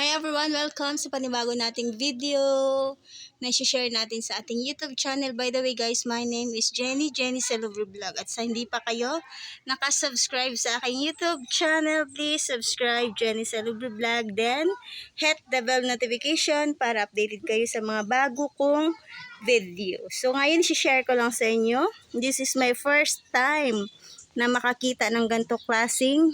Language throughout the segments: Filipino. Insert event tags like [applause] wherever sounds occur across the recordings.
Hi everyone! Welcome sa panibago nating video na share natin sa ating YouTube channel. By the way guys, my name is Jenny, Jenny Salubri Vlog. At sa hindi pa kayo nakasubscribe sa aking YouTube channel, please subscribe Jenny Salubri Vlog. Then, hit the bell notification para updated kayo sa mga bago kong video. So ngayon, share ko lang sa inyo. This is my first time na makakita ng ganito klaseng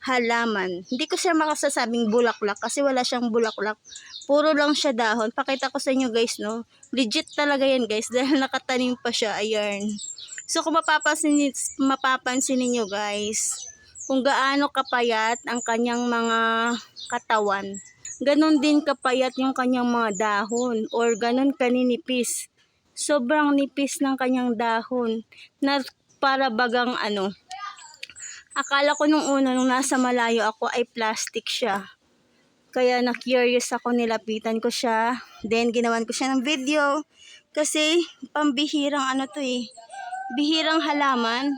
halaman. Hindi ko siya makasasabing bulaklak kasi wala siyang bulaklak. Puro lang siya dahon. Pakita ko sa inyo guys, no? Legit talaga yan guys [laughs] dahil nakatanim pa siya. Ayan. So kung mapapansin, mapapansin ninyo guys, kung gaano kapayat ang kanyang mga katawan, ganon din kapayat yung kanyang mga dahon or ganon kaninipis. Sobrang nipis ng kanyang dahon na para bagang ano, Akala ko nung una, nung nasa malayo ako, ay plastic siya. Kaya na-curious ako, nilapitan ko siya. Then, ginawan ko siya ng video. Kasi, pambihirang ano to eh. Bihirang halaman.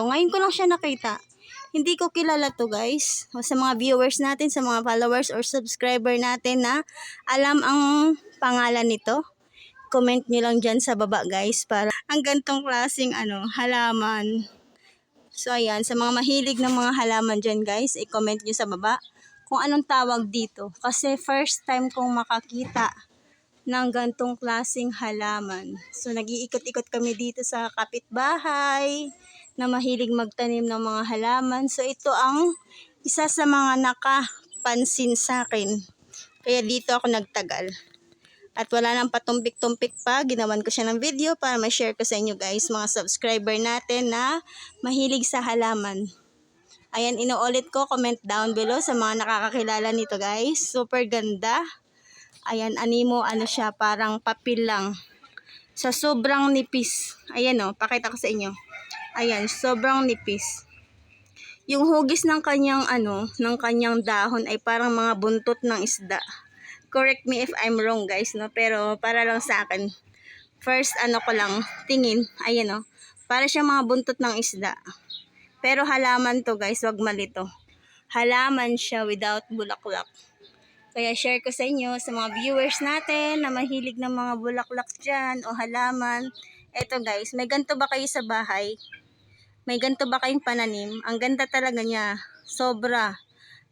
So, ngayon ko lang siya nakita. Hindi ko kilala to guys. O, sa mga viewers natin, sa mga followers or subscriber natin na alam ang pangalan nito comment nyo lang dyan sa baba guys para ang gantong klaseng ano, halaman. So ayan, sa mga mahilig ng mga halaman dyan guys, i-comment nyo sa baba kung anong tawag dito. Kasi first time kong makakita ng gantong klaseng halaman. So nag-iikot-ikot kami dito sa kapitbahay na mahilig magtanim ng mga halaman. So ito ang isa sa mga nakapansin sa akin. Kaya dito ako nagtagal. At wala nang patumpik-tumpik pa, ginawan ko siya ng video para ma-share ko sa inyo guys, mga subscriber natin na mahilig sa halaman. Ayan, inuulit ko, comment down below sa mga nakakakilala nito guys. Super ganda. Ayan, animo, ano siya, parang papel lang. Sa sobrang nipis. Ayan o, oh, pakita ko sa inyo. Ayan, sobrang nipis. Yung hugis ng kanyang ano, ng kanyang dahon ay parang mga buntot ng isda correct me if I'm wrong guys, no? Pero para lang sa akin, first ano ko lang, tingin, ayan no, para siya mga buntot ng isda. Pero halaman to guys, wag malito. Halaman siya without bulaklak. Kaya share ko sa inyo, sa mga viewers natin na mahilig ng mga bulaklak dyan o halaman. Eto guys, may ganto ba kayo sa bahay? May ganto ba kayong pananim? Ang ganda talaga niya. Sobra.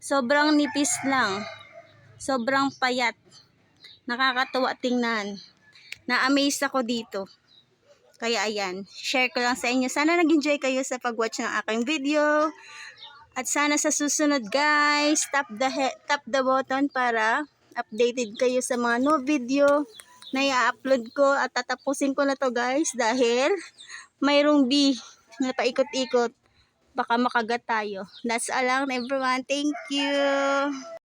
Sobrang nipis lang. Sobrang payat. Nakakatuwa tingnan. Na-amaze ako dito. Kaya ayan, share ko lang sa inyo. Sana nag-enjoy kayo sa pag-watch ng aking video. At sana sa susunod guys, tap the, tap the button para updated kayo sa mga no video na i-upload ko at tatapusin ko na to guys dahil mayroong bee na paikot-ikot baka makagat tayo. That's all lang everyone. Thank you.